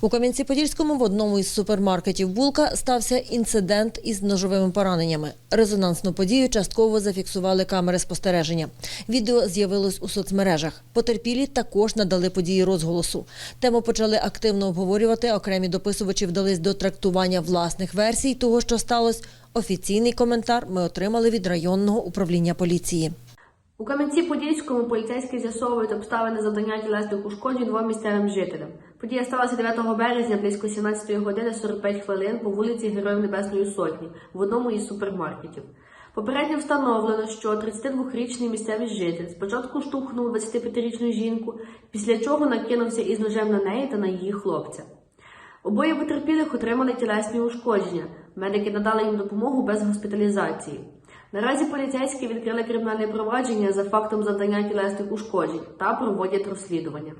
У Кам'янці-Подільському в одному із супермаркетів Булка стався інцидент із ножовими пораненнями. Резонансну подію частково зафіксували камери спостереження. Відео з'явилось у соцмережах. Потерпілі також надали події розголосу. Тему почали активно обговорювати. Окремі дописувачі вдались до трактування власних версій того, що сталося. Офіційний коментар ми отримали від районного управління поліції. У Кам'янці-Подільському поліцейські з'ясовують обставини завдання тілесних ушкоджень двом місцевим жителям. Подія сталася 9 березня близько 17 години 45 хвилин по вулиці Героїв Небесної Сотні в одному із супермаркетів. Попередньо встановлено, що 32-річний місцевий житель спочатку штовхнув 25-річну жінку, після чого накинувся із ножем на неї та на її хлопця. Обоє потерпілих отримали тілесні ушкодження. Медики надали їм допомогу без госпіталізації. Наразі поліцейські відкрили кримінальне провадження за фактом завдання тілесних ушкоджень та проводять розслідування.